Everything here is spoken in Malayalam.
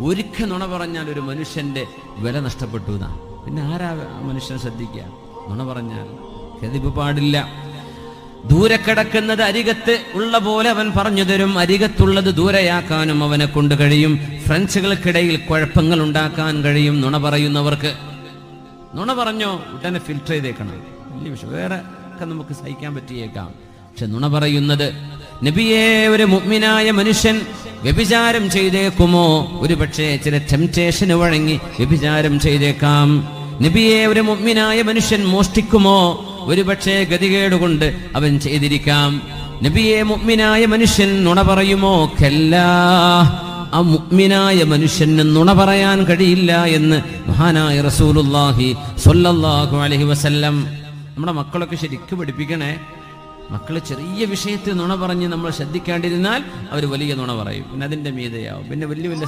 ഒരിക്കൽ നുണ പറഞ്ഞാൽ ഒരു മനുഷ്യന്റെ വില നഷ്ടപ്പെട്ടു എന്നാ. പിന്നെ ആരാ മനുഷ്യനെ ശ്രദ്ധിക്കുക? നുണ പറഞ്ഞാൽ കതിപ്പ് പാടില്ല. ദൂരെ കിടക്കുന്നത് അരികത്ത് ഉള്ള പോലെ അവൻ പറഞ്ഞു തരും. അരികത്തുള്ളത് ദൂരെയാക്കാനും അവനെ കൊണ്ട് കഴിയും. ഫ്രണ്ട്സുകൾക്കിടയിൽ കുഴപ്പങ്ങൾ ഉണ്ടാക്കാൻ കഴിയും. നുണ പറയുന്നവർക്ക് നുണ പറഞ്ഞോ ഉടനെ ഫിൽറ്റർ ചെയ്തേക്കണം. വലിയ വിഷയം വേറെ ഒക്കെ നമുക്ക് സഹിക്കാൻ പറ്റിയേക്കാം. പക്ഷെ നുണ പറയുന്നത് നബിയെ ഒരു മുഗ്മിനായ മനുഷ്യൻ വ്യഭിചാരം ചെയ്തേക്കുമോ? ഒരു പക്ഷേ ചില ടെംപ്റ്റേഷന് വഴങ്ങി വ്യഭിചാരം ചെയ്തേക്കാം. നബിയെ ഒരു മുഗ്മിനായ മനുഷ്യൻ മോഷ്ടിക്കുമോ? ഒരുപക്ഷെ ഗതികേടുകൊണ്ട് അവൻ ചെയ്തിരിക്കാം. നബിയെ മുഗ്മിനായ മനുഷ്യൻ നുണ പറയുമോ? കല്ലാ ആ മുഗ്മിനായ മനുഷ്യന് നുണ പറയാൻ കഴിയില്ല എന്ന് മഹാനായ റസൂലുല്ലാഹി സൊല്ലാഹു അലഹി വസല്ലം നമ്മുടെ മക്കളൊക്കെ ശരിക്കും പഠിപ്പിക്കണേ. മക്കൾ ചെറിയ വിഷയത്തിൽ നുണ പറഞ്ഞ് നമ്മൾ ശ്രദ്ധിക്കാണ്ടിരുന്നാൽ അവർ വലിയ നുണ പറയും. പിന്നെ അതിന്റെ മീതയാവും. പിന്നെ വലിയ വലിയ